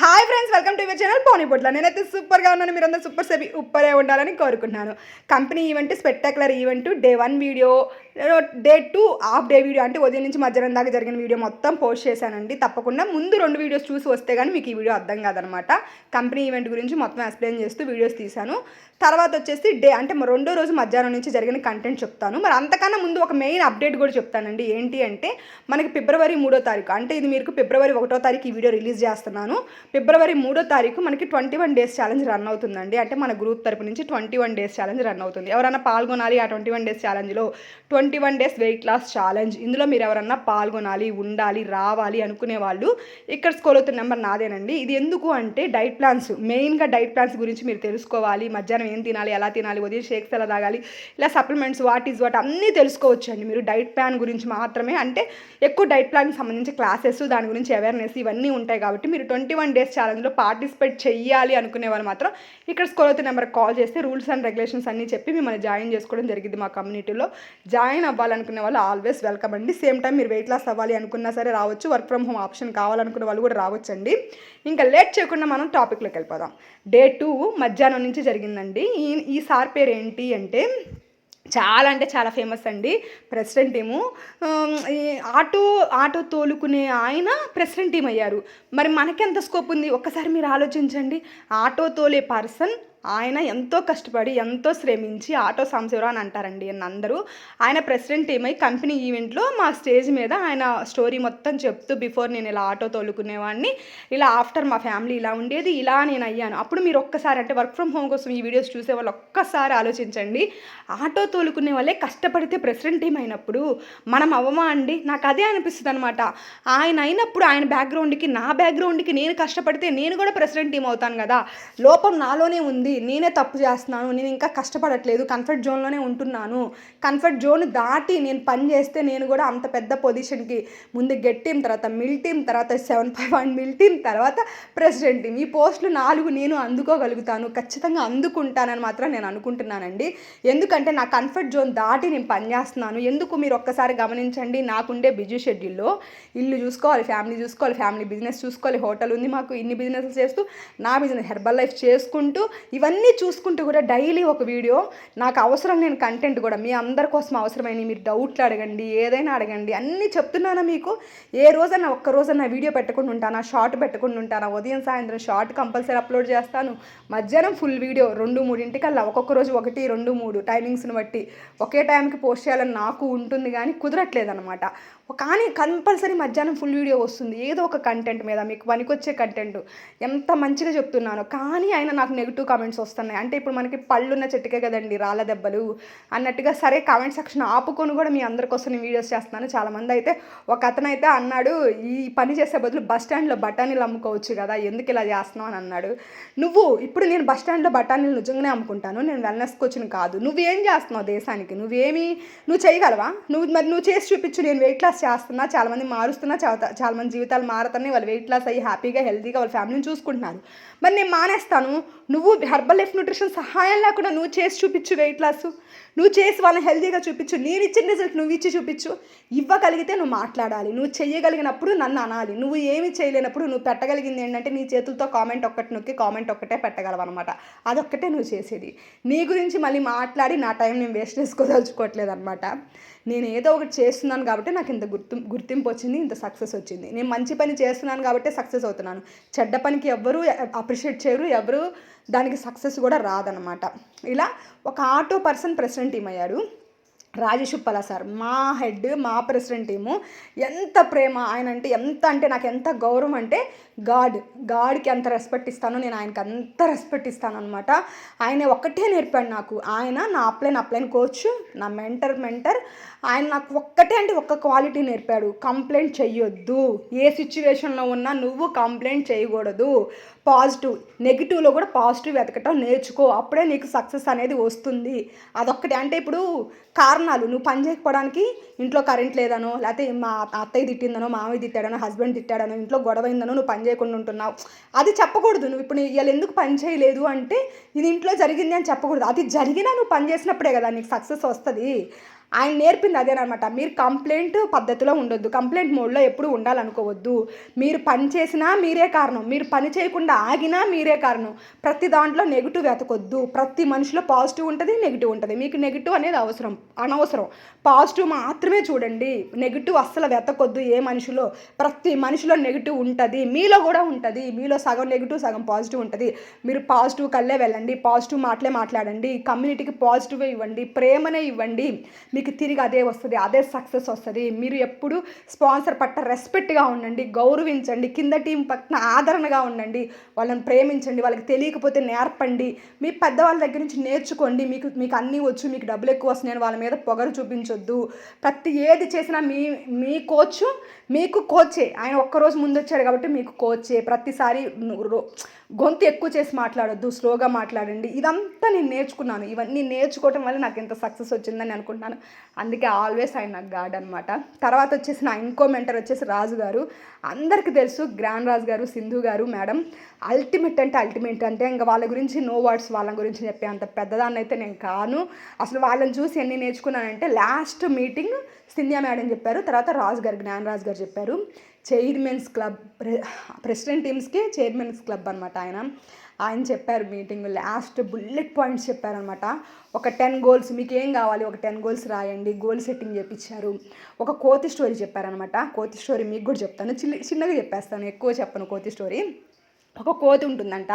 Hi friends welcome to your channel పోనీపొట్ల నేనైతే సూపర్గా ఉన్నాను మీరందరూ సూపర్ సెబీ ఉప్పరే ఉండాలని కోరుకున్నాను company event spectacular event day one video day two half day video అంటే ఉదయం నుంచి మధ్యాహ్నం దాకా జరిగిన వీడియో మొత్తం పోస్ట్ చేశానండి. తప్పకుండా ముందు రెండు వీడియోస్ చూసి వస్తే కానీ మీకు ఈ వీడియో అర్థం కాదనమాట. కంపెనీ ఈవెంట్ గురించి మొత్తం ఎక్స్ప్లెయిన్ చేస్తూ వీడియోస్ తీశాను. తర్వాత వచ్చేసి డే అంటే రెండో రోజు మధ్యాహ్నం నుంచి జరిగిన కంటెంట్ చెప్తాను. మరి అంతకన్నా ముందు ఒక మెయిన్ అప్డేట్ కూడా చెప్తానండి. ఏంటి అంటే మనకి ఫిబ్రవరి మూడో తారీఖు అంటే ఇది మీకు ఫిబ్రవరి ఒకటో తారీఖు ఈ వీడియో రిలీజ్ చేస్తున్నాను. ఫిబ్రవరి మూడో తారీఖు మనకి twenty one days challenge run అవుతుందండి. అంటే మన గ్రూప్ తరపు నుంచి twenty one days challenge run అవుతుంది. ఎవరైనా పాల్గొనాలి ఆ twenty one days ఛాలెంజ్లో twenty one days weight loss challenge. ఇందులో మీరు ఎవరన్నా పాల్గొనాలి ఉండాలి రావాలి అనుకునే వాళ్ళు ఇక్కడ స్కోల్ అవుతున్న నెంబర్ నాదేనండి. ఇది ఎందుకు అంటే డైట్ ప్లాన్స్. మెయిన్గా డైట్ ప్లాన్స్ గురించి మీరు తెలుసుకోవాలి. మధ్యాహ్నం ఏం తినాలి ఎలా తినాలి ఉదయం షేక్స్ ఎలా తాగాలి ఇలా సప్లిమెంట్స్ వాట్ ఈజ్ వాట్ అన్నీ తెలుసుకోవచ్చు అండి. మీరు డైట్ ప్లాన్ గురించి మాత్రమే అంటే ఎక్కువ డైట్ ప్లాన్కి సంబంధించి క్లాసెస్ దాని గురించి అవేర్నెస్ ఇవన్నీ ఉంటాయి కాబట్టి మీరు ట్వంటీ వన్ డేస్ ఛాలెంజ్లో పార్టిసిపేట్ చెయ్యాలి అనుకునే వాళ్ళు మాత్రం ఇక్కడ స్కోల్ అవుతున్న నెంబర్కి కాల్ చేస్తే రూల్స్ అండ్ రెగ్యులేషన్స్ అన్నీ చెప్పి మిమ్మల్ని జాయిన్ చేసుకోవడం జరిగింది మా కమ్యూనిటీలో. జాయిన్ అవ్వాలనుకునే వాళ్ళు ఆల్వేస్ వెల్కమ్ అండి. సేమ్ టైం మీరు వెయిట్ లాస్ అవ్వాలి అనుకున్నా సరే రావచ్చు. వర్క్ ఫ్రమ్ హోమ్ ఆప్షన్ కావాలనుకున్న వాళ్ళు కూడా రావచ్చండి. ఇంకా లేట్ చేయకుండా మనం టాపిక్లోకి వెళ్ళిపోదాం. డే టూ మధ్యాహ్నం నుంచి జరిగిందండి. ఈ ఈ సార్ పేరు ఏంటి అంటే చాలా అంటే చాలా ఫేమస్ అండి. ప్రెసిడెంట్ టీము ఈ ఆటో ఆటో తోలుకునే ఆయన ప్రెసిడెంట్ టీం అయ్యారు మరి మనకెంత స్కోప్ ఉంది? ఒక్కసారి మీరు ఆలోచించండి. ఆటో తోలే పర్సన్ ఆయన ఎంతో కష్టపడి ఎంతో శ్రమించి ఆటో సాంశివరావు అని అంటారండి అని అందరూ. ఆయన ప్రెసిడెంట్ టీం అయి కంపెనీ ఈవెంట్లో మా స్టేజ్ మీద ఆయన స్టోరీ మొత్తం చెప్తూ బిఫోర్ నేను ఇలా ఆటో తోలుకునేవాడిని ఇలా ఆఫ్టర్ మా ఫ్యామిలీ ఇలా ఉండేది ఇలా నేను అయ్యాను. అప్పుడు మీరు ఒక్కసారి అంటే వర్క్ ఫ్రమ్ హోమ్ కోసం ఈ వీడియోస్ చూసే వాళ్ళు ఒక్కసారి ఆలోచించండి. ఆటో తోలుకునే వాళ్ళే కష్టపడితే ప్రెసిడెంట్ టీం అయినప్పుడు మనం అవ్వమా అండి? నాకు అదే అనిపిస్తుంది అనమాట ఆయన అయినప్పుడు ఆయన బ్యాక్గ్రౌండ్కి నా బ్యాక్గ్రౌండ్కి నేను కష్టపడితే నేను కూడా ప్రెసిడెంట్ టీం అవుతాను కదా? లోపం నాలోనే ఉంది. నేనే తప్పు చేస్తున్నాను నేను ఇంకా కష్టపడట్లేదు కంఫర్ట్ జోన్లోనే ఉంటున్నాను. కంఫర్ట్ జోన్ దాటి నేను పని చేస్తే నేను కూడా అంత పెద్ద పొజిషన్కి ముందు గెట్ టీం తర్వాత మిల్ టీం తర్వాత seven five one mill team తర్వాత ప్రెసిడెంట్ టీం ఈ పోస్టులు నాలుగు నేను అందుకోగలుగుతాను ఖచ్చితంగా అందుకుంటానని మాత్రం నేను అనుకుంటున్నానండి. ఎందుకంటే నా కంఫర్ట్ జోన్ దాటి నేను పని చేస్తున్నాను. ఎందుకు మీరు ఒక్కసారి గమనించండి నాకుండే బిజీ షెడ్యూల్లో ఇల్లు చూసుకోవాలి ఫ్యామిలీ చూసుకోవాలి ఫ్యామిలీ బిజినెస్ చూసుకోవాలి హోటల్ ఉంది మాకు ఇన్ని బిజినెస్లు చేస్తూ నా బిజినెస్ హెర్బల్ లైఫ్ చేసుకుంటూ ఇవన్నీ చూసుకుంటూ కూడా డైలీ ఒక వీడియో. నాకు అవసరం లేని కంటెంట్ కూడా మీ అందరి కోసం అవసరమైన మీరు డౌట్లు అడగండి ఏదైనా అడగండి అన్నీ చెప్తున్నానా మీకు? ఏ రోజన్నా ఒక్క రోజన్నా వీడియో పెట్టకుండా ఉంటానా షార్ట్ పెట్టకుండా ఉంటానా? ఉదయం సాయంత్రం షార్ట్ కంపల్సరీ అప్లోడ్ చేస్తాను. మధ్యాహ్నం ఫుల్ వీడియో రెండు మూడింటికల్లా ఒక్కొక్క రోజు ఒకటి రెండు మూడు టైమింగ్స్ని బట్టి ఒకే టైంకి పోస్ట్ చేయాలని నాకు ఉంటుంది కానీ కుదరట్లేదు అనమాట కానీ కంపల్సరీ మధ్యాహ్నం ఫుల్ వీడియో వస్తుంది. ఏదో ఒక కంటెంట్ మీద మీకు పనికొచ్చే కంటెంట్ ఎంత మంచిగా చెప్తున్నాను. కానీ ఆయన నాకు నెగిటివ్ కామెంట్స్ వస్తున్నాయి. అంటే ఇప్పుడు మనకి పళ్ళున్న చెట్టుకే కదండి రాళ్ళ దెబ్బలు. అన్నట్టుగా సరే కామెంట్ సెక్షన్ ఆపుకొని కూడా మీ అందరి కోసం నేను వీడియోస్ చేస్తున్నాను. చాలామంది అయితే ఒక అతను అయితే అన్నాడు ఈ పని చేసే బదులు బస్ స్టాండ్లో బఠానీలు అమ్ముకోవచ్చు కదా. ఎందుకు ఇలా చేస్తున్నావు? అని అన్నాడు. నువ్వు ఇప్పుడు నేను బస్ స్టాండ్లో బఠానీలు నిజంగానే అమ్ముకుంటాను. నేను వెల్నెస్కి వచ్చిన కాదు. నువ్వేం చేస్తున్నావు దేశానికి? నువ్వేమి నువ్వు చేయగలవా? నువ్వు మరి నువ్వు చేసి చూపించు. నేను వెయిట్ లాస్ చేస్తున్నా చాలామంది మారుస్తున్నా చాలా చాలామంది జీవితాలు మారుతున్నాయి వాళ్ళు వెయిట్ లాస్ అయ్యి హ్యాపీగా హెల్తీగా వాళ్ళ ఫ్యామిలీని చూసుకుంటున్నారు. మరి నేను మానేస్తాను. నువ్వు హెర్బల్ లైఫ్ న్యూట్రిషన్ సహాయం లేకుండా నువ్వు చేసి చూపించు వెయిట్ లాస్ నువ్వు చేసి వాళ్ళని హెల్తీగా చూపించు. నేను ఇచ్చిన రిజల్ట్ నువ్వు ఇచ్చి చూపించు. ఇవ్వగలిగితే నువ్వు మాట్లాడాలి. నువ్వు చేయగలిగినప్పుడు నన్ను అనాలి. నువ్వు ఏమి చేయలేనప్పుడు నువ్వు పెట్టగలిగింది ఏంటంటే నీ చేతులతో కామెంట్ ఒక్కటి నొక్కి కామెంట్ ఒక్కటే పెట్టగలవు అనమాట అదొక్కటే నువ్వు చేసేది. నీ గురించి మళ్ళీ మాట్లాడి నా టైం నేను వేస్ట్ చేసుకోదలుచుకోవట్లేదు అనమాట నేను ఏదో ఒకటి చేస్తున్నాను కాబట్టి నాకు ఇంత గుర్తు గుర్తింపు వచ్చింది ఇంత సక్సెస్ వచ్చింది. నేను మంచి పని చేస్తున్నాను కాబట్టి సక్సెస్ అవుతున్నాను. చెడ్డ పనికి ఎవ్వరూ అప్రిషియేట్ చేయరు ఎవరు దానికి సక్సెస్ కూడా రాదనమాట ఇలా ఒక ఆటో పర్సన్ ప్రెసిడెంట్ టీం అయ్యారు రాజేష్ సార్. మా హెడ్ మా ప్రెసిడెంట్ టీము ఎంత ప్రేమ ఆయన అంటే ఎంత అంటే నాకు ఎంత గౌరవం అంటే గాడ్ గాడ్కి ఎంత రెస్పెక్ట్ ఇస్తానో నేను ఆయనకి అంత రెస్పెక్ట్ ఇస్తాను అనమాట ఆయన ఒక్కటే నేర్పాడు నాకు. ఆయన నా అప్లైన్ అప్లైన్ కోచ్ నా మెంటర్ మెంటర్ ఆయన నాకు ఒక్కటే అంటే ఒక్క క్వాలిటీ నేర్పాడు. కంప్లైంట్ చెయ్యొద్దు. ఏ సిచ్యువేషన్లో ఉన్నా నువ్వు కంప్లైంట్ చేయకూడదు. పాజిటివ్ నెగిటివ్లో కూడా పాజిటివ్ వెతకటం నేర్చుకో. అప్పుడే నీకు సక్సెస్ అనేది వస్తుంది. అదొక్కటి. అంటే ఇప్పుడు కారణాలు. నువ్వు పని చేయకపోవడానికి ఇంట్లో కరెంట్ లేదనో లేకపోతే మా అత్తయ్య తిట్టిందనో మామయ్య తిట్టాడనో హస్బెండ్ తిట్టాడనో ఇంట్లో గొడవ అయిందనో నువ్వు పని చేయకుండా ఉంటున్నావు. అది చెప్పకూడదు. నువ్వు ఇప్పుడు ఇవాళ ఎందుకు పని చేయలేదు అంటే ఇది ఇంట్లో జరిగింది అని చెప్పకూడదు. అది జరిగినా నువ్వు పని చేసినప్పుడే కదా నీకు సక్సెస్ వస్తుంది. ఆయన నేర్పింది అదేనమాట మీరు కంప్లైంట్ పద్ధతిలో ఉండొద్దు. కంప్లైంట్ మోడ్లో ఎప్పుడు ఉండాలనుకోవద్దు. మీరు పని చేసినా మీరే కారణం. మీరు పని చేయకుండా ఆగినా మీరే కారణం. ప్రతి దాంట్లో నెగిటివ్ వెతకొద్దు. ప్రతి మనిషిలో పాజిటివ్ ఉంటుంది నెగిటివ్ ఉంటుంది. మీకు నెగిటివ్ అనేది అవసరం అనవసరం. పాజిటివ్ మాత్రమే చూడండి. నెగిటివ్ అస్సలు వెతకొద్దు ఏ మనిషిలో. ప్రతి మనిషిలో నెగిటివ్ ఉంటుంది. మీలో కూడా ఉంటుంది. మీలో సగం నెగిటివ్ సగం పాజిటివ్ ఉంటుంది. మీరు పాజిటివ్ కల్లే వెళ్ళండి. పాజిటివ్ మాటలే మాట్లాడండి. కమ్యూనిటీకి పాజిటివ్ ఇవ్వండి. ప్రేమనే ఇవ్వండి. మీకు తిరిగి అదే వస్తుంది అదే సక్సెస్ వస్తుంది. మీరు ఎప్పుడు స్పాన్సర్ పట్ల రెస్పెక్ట్గా ఉండండి గౌరవించండి కింద టీం పట్ల ఆదరణగా ఉండండి వాళ్ళని ప్రేమించండి వాళ్ళకి తెలియకపోతే నేర్పండి. మీ పెద్దవాళ్ళ దగ్గర నుంచి నేర్చుకోండి. మీకు మీకు అన్నీ వచ్చు మీకు డబ్బులు ఎక్కువ వస్తున్నాయని వాళ్ళ మీద పొగరు చూపించొద్దు. ప్రతి ఏది చేసినా మీ మీ కోచ్ మీకు కోచే ఆయన ఒక్కరోజు ముందు వచ్చాడు కాబట్టి మీకు కోచే ప్రతిసారి రో- గొంతు ఎక్కువ చేసి మాట్లాడొద్దు స్లోగా మాట్లాడండి. ఇదంతా నేను నేర్చుకున్నాను. ఇవన్నీ నేర్చుకోవటం వల్ల నాకు ఎంత సక్సెస్ వచ్చిందని అనుకుంటున్నాను. అందుకే ఆల్వేస్ ఆయన నాకు గాడ్ అనమాట తర్వాత వచ్చేసి నా ఇంకో మెంటర్ వచ్చేసి రాజు గారు. అందరికీ తెలుసు గ్రాండ్ రాజు గారు సింధు గారు మేడం. అల్టిమేట్ అంటే అల్టిమేట్ అంటే ఇంకా వాళ్ళ గురించి నో వర్డ్స్ వాళ్ళ గురించి చెప్పే అంత పెద్దదాన్ని అయితే నేను కాను. అసలు వాళ్ళని చూసి ఎన్ని నేర్చుకున్నానంటే లాస్ట్ మీటింగ్ సింధ్యా మేడం చెప్పారు. తర్వాత రాజు గారు జ్ఞాన్ రాజు గారు చెప్పారు. చైర్మన్స్ క్లబ్ ప్రెసిడెంట్ టీమ్స్కి చైర్మన్స్ క్లబ్ అనమాట ఆయన. ఆయన చెప్పారు మీటింగ్ లాస్ట్ బుల్లెట్ పాయింట్స్ చెప్పారనమాట ఒక టెన్ గోల్స్ మీకు ఏం కావాలి? ఒక టెన్ గోల్స్ రాయండి. గోల్ సెట్టింగ్ చేపించారు ఒక కోతి స్టోరీ చెప్పారనమాట కోతి స్టోరీ మీకు కూడా చెప్తాను. చిన్న చిన్నగా చెప్పేస్తాను. ఎక్కువ చెప్పను కోతి స్టోరీ. ఒక కోతి ఉంటుందంట.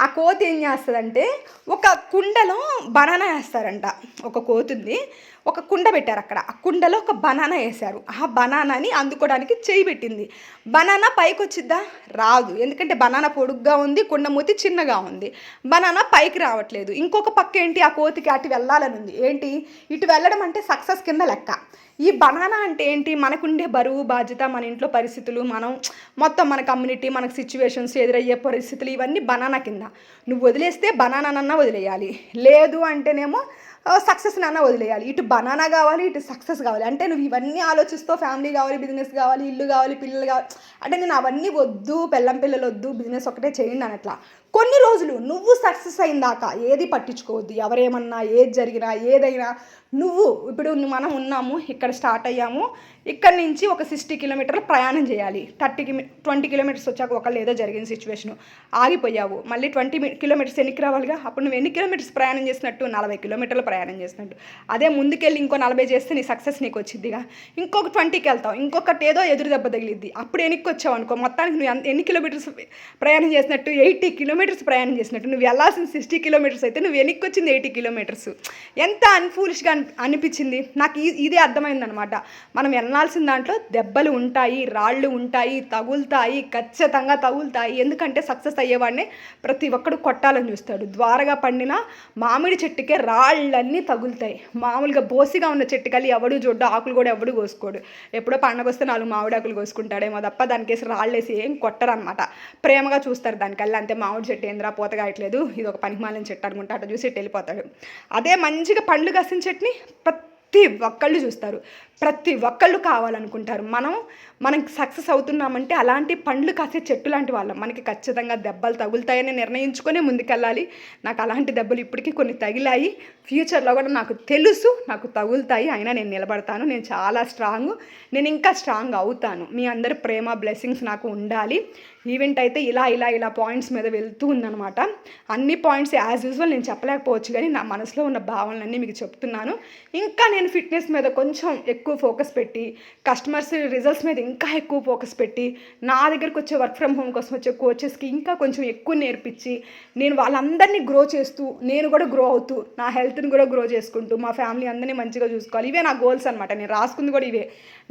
ఆ కోతి ఏం చేస్తుందంటే ఒక కుండలో బనానా వేస్తారంట. ఒక కోతి ఉంది ఒక కుండ పెట్టారు అక్కడ. ఆ కుండలో ఒక బనానా వేశారు. ఆ బనానాని అందుకోవడానికి చేయి పెట్టింది. బనానా పైకి వచ్చిద్దా రాదు. ఎందుకంటే బనానా పొడుగ్గా ఉంది కుండ మూతి చిన్నగా ఉంది. బనానా పైకి రావట్లేదు. ఇంకొక పక్క ఏంటి? ఆ కోతికి అటు వెళ్ళాలని ఉంది. ఏంటి? ఇటు వెళ్ళడం అంటే సక్సెస్ కింద లెక్క. ఈ బనానా అంటే ఏంటి? మనకుండే బరువు బాధ్యత మన ఇంట్లో పరిస్థితులు మనం మొత్తం మన కమ్యూనిటీ మనకు సిచ్యువేషన్స్ ఎదురయ్యే పరిస్థితులు ఇవన్నీ బనానా కింద. నువ్వు వదిలేస్తే బనానానన్నా వదిలేయాలి. లేదు అంటేనేమో సక్సెస్ నాన్న వదిలేయాలి. ఇటు బనానా కావాలి ఇటు సక్సెస్ కావాలి. అంటే నువ్వు ఇవన్నీ ఆలోచిస్తూ ఫ్యామిలీ కావాలి బిజినెస్ కావాలి ఇల్లు కావాలి పిల్లలు కావాలి. అంటే నేను అవన్నీ వద్దు పెళ్ళం పిల్లలు వద్దు బిజినెస్ ఒకటే చేయండి అని అట్లా కొన్ని రోజులు నువ్వు సక్సెస్ అయిందాక ఏది పట్టించుకోవద్దు. ఎవరేమన్నా ఏది జరిగినా ఏదైనా నువ్వు ఇప్పుడు మనం ఉన్నాము ఇక్కడ స్టార్ట్ అయ్యాము ఇక్కడ నుంచి ఒక సిక్స్టీ కిలోమీటర్లు ప్రయాణం చేయాలి. థర్టీ ట్వంటీ కిలోమీటర్స్ వచ్చాక ఒకళ్ళు ఏదో జరిగిన సిచ్యువేషను ఆగిపోయావు. మళ్ళీ ట్వంటీ కిలోమీటర్స్ ఎన్నికి రావాలిగా అప్పుడు నువ్వు ఎన్ని కిలోమీటర్స్ ప్రయాణం చేసినట్టు? నలభై కిలోమీటర్లు ప్రయాణం చేసినట్టు. అదే ముందుకెళ్ళి ఇంకో నలభై చేస్తే నీ సక్సెస్ నీకు వచ్చిద్దిగా. ఇంకొక ట్వంటీకి వెళ్తావు. ఇంకొకటి ఏదో ఎదురు దెబ్బ తగిలిద్ది. అప్పుడు ఎన్నికి వచ్చావు అనుకో మొత్తానికి నువ్వు ఎన్ని కిలోమీటర్స్ ప్రయాణం చేసినట్టు? ఎయిటీ కిలోమీటర్స్ ప్రయాణం చేసినట్టు. నువ్వు వెళ్ళాల్సిన సిక్స్టీ కిలోమీటర్స్ అయితే నువ్వు వెనక్కి వచ్చింది ఎయిటీ కిలోమీటర్స్. ఎంత అన్ఫూలిష్గా అనిపించింది. నాకు ఈ- ఇదే అర్థమైందనమాట మనం వెళ్ళాల్సిన దాంట్లో దెబ్బలు ఉంటాయి రాళ్ళు ఉంటాయి తగులుతాయి ఖచ్చితంగా తగులుతాయి. ఎందుకంటే సక్సెస్ అయ్యేవాడిని ప్రతి ఒక్కడు కొట్టాలని చూస్తాడు. ద్వారగా పండిన మామిడి చెట్టుకే రాళ్ళన్నీ తగులుతాయి. మామూలుగా బోసిగా ఉన్న చెట్టుకల్లి ఎవడు జొడ్డు ఆకులు కూడా ఎవడు కోసుకోడు. ఎప్పుడో పండగ వస్తే నాలుగు మామిడి ఆకులు కోసుకుంటాడేమో తప్ప దానికేసి రాళ్ళేసి ఏం కొట్టరనమాట ప్రేమగా చూస్తారు దానికల్లా. అంతే మామిడి చెట్టు ఏంద్రా పూతగాయట్లేదు ఇది ఒక పనికిమాలిన చెట్టు అనుకుంటా అటు చూసి వెళ్ళిపోతాడు. అదే మంచిగా పండ్లు కసిన చెట్టుని ప్రతి ఒక్కళ్ళు చూస్తారు. ప్రతి ఒక్కళ్ళు కావాలనుకుంటారు. మనం మనం సక్సెస్ అవుతున్నామంటే అలాంటి పండ్లు కాసే చెట్టు లాంటి వాళ్ళం. మనకి ఖచ్చితంగా దెబ్బలు తగులుతాయని నిర్ణయించుకొని ముందుకెళ్ళాలి. నాకు అలాంటి దెబ్బలు ఇప్పటికీ కొన్ని తగిలాయి. ఫ్యూచర్లో కూడా నాకు తెలుసు నాకు తగులుతాయి. అయినా నేను నిలబడతాను. నేను చాలా స్ట్రాంగ్. నేను ఇంకా స్ట్రాంగ్ అవుతాను. మీ అందరి ప్రేమ బ్లెస్సింగ్స్ నాకు ఉండాలి. ఈవెంట్ అయితే ఇలా ఇలా ఇలా పాయింట్స్ మీద వెళ్తూ ఉందనమాట అన్ని పాయింట్స్ యాజ్ యూజువల్ నేను చెప్పలేకపోవచ్చు కానీ నా మనసులో ఉన్న భావనలన్నీ మీకు చెప్తున్నాను. ఇంకా నేను ఫిట్నెస్ మీద కొంచెం ఎక్కువ ఫోకస్ పెట్టి కస్టమర్స్ రిజల్ట్స్ మీద ఇంకా ఎక్కువ ఫోకస్ పెట్టి నా దగ్గరకు వచ్చే వర్క్ ఫ్రమ్ హోమ్ కోసం వచ్చే కోచెస్కి ఇంకా కొంచెం ఎక్కువ నేర్పించి నేను వాళ్ళందరినీ గ్రో చేస్తూ నేను కూడా గ్రో అవుతూ నా హెల్త్ని కూడా గ్రో చేసుకుంటూ మా ఫ్యామిలీ అందరినీ మంచిగా చూసుకోవాలి. ఇవే నా గోల్స్ అనమాట నేను రాసుకుంది కూడా ఇవే.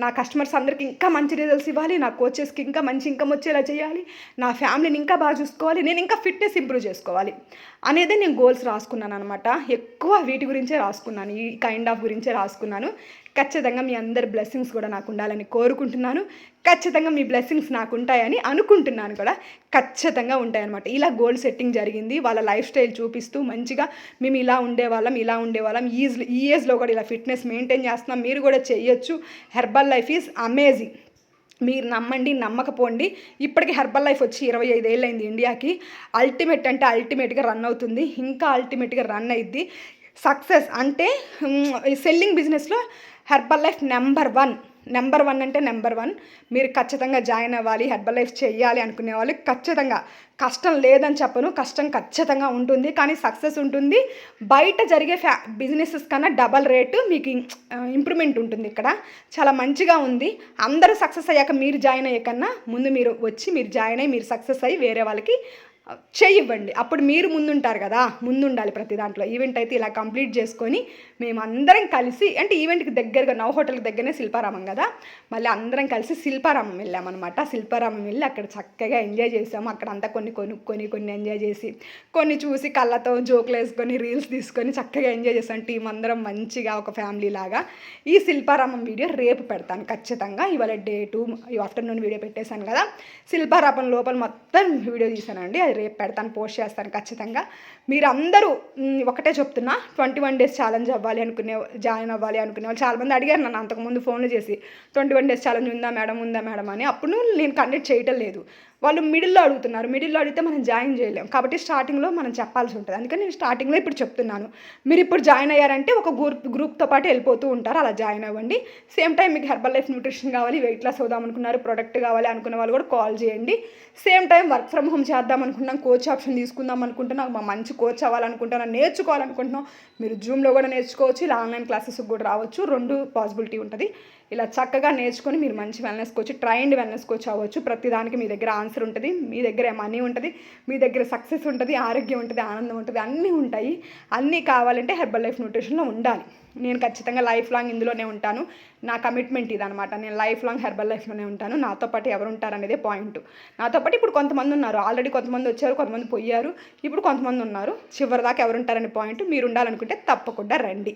నా కస్టమర్స్ అందరికీ ఇంకా మంచి రిజల్ట్స్ ఇవ్వాలి నా కోచెస్కి ఇంకా మంచి ఇన్కమ్ వచ్చేలా చేయాలి. నా ఫ్యామిలీని ఇంకా బాగా చూసుకోవాలి నేను ఇంకా ఫిట్నెస్ ఇంప్రూవ్ చేసుకోవాలి అనేది నేను గోల్స్ రాసుకున్నాను అనమాట ఎక్కువ వీటి గురించే రాసుకున్నాను ఈ కైండ్ ఆఫ్ గురించే రాసుకున్నాను. ఖచ్చితంగా మీ అందరి బ్లెస్సింగ్స్ కూడా నాకు ఉండాలని కోరుకుంటున్నాను. ఖచ్చితంగా మీ బ్లెస్సింగ్స్ నాకు ఉంటాయని అనుకుంటున్నాను కూడా ఖచ్చితంగా ఉంటాయన్నమాట. ఇలా గోల్ సెట్టింగ్ జరిగింది వాళ్ళ లైఫ్ స్టైల్ చూపిస్తూ మంచిగా మేము ఇలా ఉండేవాళ్ళం ఇలా ఉండేవాళ్ళం. ఈ ఈ ఏజ్లో కూడా ఇలా ఫిట్నెస్ మెయింటైన్ చేస్తున్నాం. మీరు కూడా చేయొచ్చు. హెర్బల్ లైఫ్ ఈజ్ అమేజింగ్ మీరు నమ్మండి నమ్మకపోండి. ఇప్పటికి హెర్బల్ లైఫ్ వచ్చి ఇరవై ఐదేళ్ళైంది ఇండియాకి. అల్టిమేట్ అంటే అల్టిమేట్గా రన్ అవుతుంది. ఇంకా అల్టిమేట్గా రన్ అయింది సక్సెస్ అంటే సెల్లింగ్ బిజినెస్లో Herbalife number one. Number one అంటే నెంబర్ వన్. మీరు ఖచ్చితంగా జాయిన్ అవ్వాలి హెర్బల్ లైఫ్ చేయాలి అనుకునే వాళ్ళు ఖచ్చితంగా. కష్టం లేదని చెప్పను కష్టం ఖచ్చితంగా ఉంటుంది కానీ సక్సెస్ ఉంటుంది. బయట జరిగే ఫ్యా బిజినెసెస్ కన్నా డబల్ రేటు మీకు ఇంప్రూవ్మెంట్ ఉంటుంది ఇక్కడ. చాలా మంచిగా ఉంది. అందరూ సక్సెస్ అయ్యాక మీరు జాయిన్ అయ్యే కన్నా ముందు మీరు వచ్చి మీరు జాయిన్ అయ్యి మీరు సక్సెస్ అయ్యి వేరే వాళ్ళకి చేయివ్వండి అప్పుడు మీరు ముందుంటారు కదా ముందుండాలి ప్రతి దాంట్లో. ఈవెంట్ అయితే ఇలా కంప్లీట్ చేసుకొని మేమందరం కలిసి అంటే ఈవెంట్కి దగ్గరగా నవ్ హోటల్కి దగ్గరనే శిల్పారామం కదా? మళ్ళీ అందరం కలిసి శిల్పారామం వెళ్ళామన్నమాట. శిల్పారామం వెళ్ళి అక్కడ చక్కగా ఎంజాయ్ చేసాము. అక్కడ అంతా కొన్ని కొనుక్కొని కొన్ని ఎంజాయ్ చేసి కొన్ని చూసి కళ్ళతో జోకులు వేసుకొని రీల్స్ తీసుకొని చక్కగా ఎంజాయ్ చేసాం. టీం అందరం మంచిగా ఒక ఫ్యామిలీ లాగా. ఈ శిల్పారామం వీడియో రేపు పెడతాను ఖచ్చితంగా. ఇవాళ డే టూ ఆఫ్టర్నూన్ వీడియో పెట్టేశాను కదా? శిల్పారామం లోపల మొత్తం వీడియో తీసానండి అది రేపు పెడతాను పోస్ట్ చేస్తాను ఖచ్చితంగా. మీరు అందరూ ఒకటే చెప్తున్నా ట్వంటీ వన్ డేస్ ఛాలెంజ్ అవ్వాలి అవ్వాలి అనుకునే జాయిన్ అవ్వాలి అనుకునే వాళ్ళు చాలామంది అడిగారు నన్ను అంతకుముందు ఫోన్లు చేసి ట్వంటీ వన్ డేస్ ఛాలెంజ్ ఉందా మేడం ఉందా మేడం? అని. అప్పుడు నేను కండక్ట్ చేయటం లేదు. వాళ్ళు మిడిల్లో అడుగుతున్నారు. మిడిల్లో అడిగితే మనం జాయిన్ చేయలేము కాబట్టి స్టార్టింగ్లో మనం చెప్పాల్సి ఉంటుంది. అందుకని నేను స్టార్టింగ్లో ఇప్పుడు చెప్తున్నాను. మీరు ఇప్పుడు జాయిన్ అయ్యారంటే ఒక గ్రూప్ గ్రూప్తో పాటు వెళ్ళిపోతూ ఉంటారు. అలా జాయిన్ అవ్వండి. సేమ్ టైం మీకు హెర్బల్ లైఫ్ న్యూట్రిషన్ కావాలి వెయిట్ లాస్ అవుదాం అనుకున్నారు ప్రొడక్ట్ కావాలి అనుకున్న వాళ్ళు కూడా కాల్ చేయండి. Same time work from home చేద్దాం అనుకున్నాం కోచ్ ఆప్షన్ తీసుకుందాం అనుకుంటున్నాం మా మంచి కోచ్ అవ్వాలనుకుంటున్నాం నేర్చుకోవాలనుకుంటున్నాం మీరు జూమ్లో కూడా నేర్చుకోవచ్చు ఇలా ఆన్లైన్ క్లాసెస్ కూడా రావచ్చు. రెండు పాసిబిలిటీ ఉంటుంది. ఇలా చక్కగా నేర్చుకొని మీరు మంచి wellness coach trained wellness coach అవ్వచ్చు. ప్రతిదానికి మీ దగ్గర ఆన్సర్ ఉంటుంది. మీ దగ్గర మనీ ఉంటుంది. మీ దగ్గర సక్సెస్ ఉంటుంది ఆరోగ్యం ఉంటుంది ఆనందం ఉంటుంది అన్నీ ఉంటాయి. అన్నీ కావాలంటే హెర్బల్ లైఫ్ న్యూట్రిషన్లో ఉండాలి. నేను ఖచ్చితంగా లైఫ్ లాంగ్ ఇందులోనే ఉంటాను. నా కమిట్మెంట్ ఇదనమాట నేను లైఫ్ లాంగ్ హెర్బల్ లైఫ్లోనే ఉంటాను. నాతో పాటు ఎవరు ఉంటారు అనేది పాయింట్ నాతో పాటు ఇప్పుడు కొంతమంది ఉన్నారు. ఆల్రెడీ కొంతమంది వచ్చారు కొంతమంది పోయారు. ఇప్పుడు కొంతమంది ఉన్నారు. చివరి దాకా ఎవరు ఉంటారనే పాయింట్ మీరు ఉండాలనుకుంటే తప్పకుండా రండి.